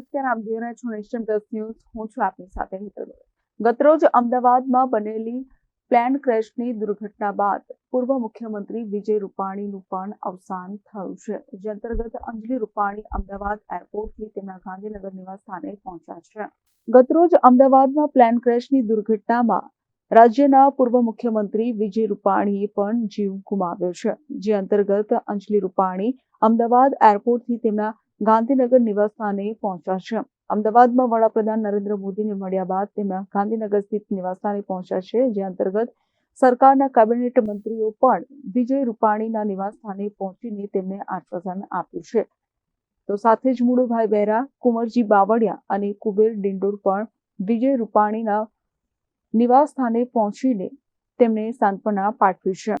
નમસ્કાર, આપ જોઈ રહ્યા છો નેશન પ્લસ ન્યૂઝ. હું છું આપની સાથે હેતલ ગતરોજ અમદાવાદમાં બનેલી પ્લેન ક્રેશની દુર્ઘટના બાદ પૂર્વ મુખ્યમંત્રી વિજય રૂપાણીનું પણ અવસાન થયું છે. જે અંતર્ગત અંજલિ રૂપાણી અમદાવાદ એરપોર્ટથી તેમના ગાંધીનગર નિવાસ સ્થાને પહોંચ્યા છે. ગતરોજ અમદાવાદમાં પ્લેન ક્રેશની દુર્ઘટનામાં રાજ્યના પૂર્વ મુખ્યમંત્રી વિજય રૂપાણીએ પણ જીવ ગુમાવ્યો છે. જે અંતર્ગત અંજલિ રૂપાણી અમદાવાદ એરપોર્ટથી તેમના ગાંધીનગર નિવાસ સ્થાને પહોંચ્યા છે. અમદાવાદમાં વડાપ્રધાન નરેન્દ્ર મોદીને મળ્યા બાદ તેમના ગાંધીનગર સ્થિત નિવાસ સ્થાને પહોંચ્યા છે, જે અંતર્ગત સરકારના કેબિનેટ મંત્રીઓ પણ વિજય રૂપાણીના નિવાસ સ્થાને પહોંચીને તેમને આશ્વાસન આપ્યું છે. તો સાથે જ મુળુભાઈ બેરા કુંવરજી બાવળિયા અને કુબેર ડિંડોર પણ વિજય રૂપાણીના નિવાસ સ્થાને પહોંચીને તેમને સાંત્વના પાઠવી છે.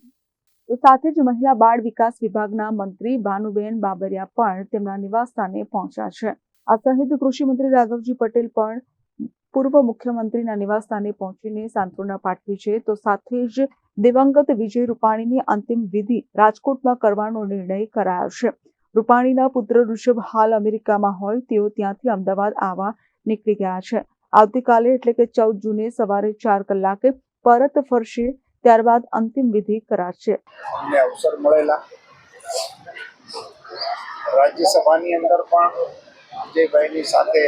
તો સાથે જ મહિલા બાળ વિકાસ વિભાગના મંત્રી ભાનુબેન બાબરિયા પણ તેમના નિવાસસ્થાને પહોંચ્યા છે. આ સહિત કૃષિમંત્રી રાઘવજી પટેલ પણ પૂર્વ મુખ્યમંત્રીના નિવાસ સ્થાને પહોંચીને સાંત્વના પાઠવી છે. તો સાથે જ દિવંગત વિજય રૂપાણીની અંતિમ વિધિ રાજકોટમાં કરવાનો નિર્ણય કરાયો છે. રૂપાણીના પુત્ર ઋષભ હાલ અમેરિકામાં હોય, તેઓ ત્યાંથી અમદાવાદ આવવા નીકળી ગયા છે. આવતીકાલે એટલે કે ચૌદ જૂને સવારે ચાર કલાકે પરત ફરશે ત્યારબાદ અંતિમ વિધિ કરાશે અમને અવસર મળેલા રાજ્યસભાની અંદર પણ વિજયભાઈની સાથે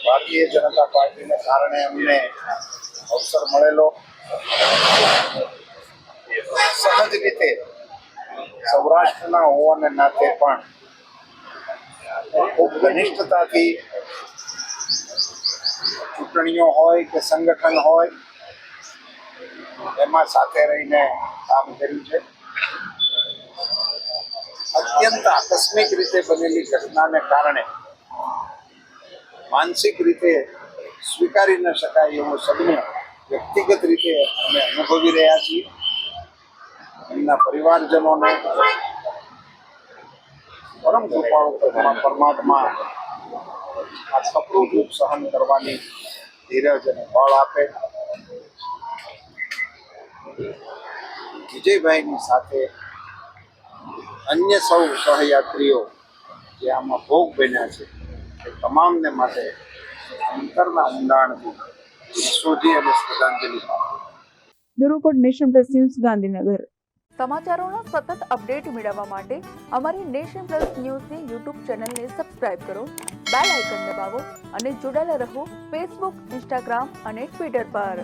ભારતીય જનતા પાર્ટીને કારણે અમને અવસર મળેલો સહજ રીતે સૌરાષ્ટ્રના હોવાને નાતે પણ ખૂબ ઘનિષ્ઠતાથી ચૂંટણીઓ હોય કે સંગઠન હોય એમાં સાથે રહીને કામ કર્યું છે. અત્યંત આકસ્મિક રીતે બનેલી ઘટનાને કારણે માનસિક રીતે સ્વીકારી ન શકાય એવો સદમો વ્યક્તિગત રીતે અમે અનુભવી રહ્યા છીએ. એમના પરિવારજનોને પરમ કૃપાળુ પરમા- પરમાત્મા આ કપરું દુઃખ સહન કરવાની ધીરજ અને બળ આપે. વિજયભાઈની સાથે અન્ય સૌ સહયાત્રીઓ જે આમાં ભોગ બન્યા છે એ તમામને માટે અંતરના ઊંડાણથી શોધી અને શ્રદ્ધાંજલિ પાઠવું. Bureau nation plus news Gandhinagar. સમાચારોનો સતત અપડેટ મેળવવા માટે અમારી નેશન પ્લસ ન્યૂઝની યુટ્યુબ ચેનલને સબસ્ક્રાઇબ કરો બેલ આઇકન દબાવો અને જોડાયેલા રહો ફેસબુક ઇન્સ્ટાગ્રામ અને ટ્વિટર પર.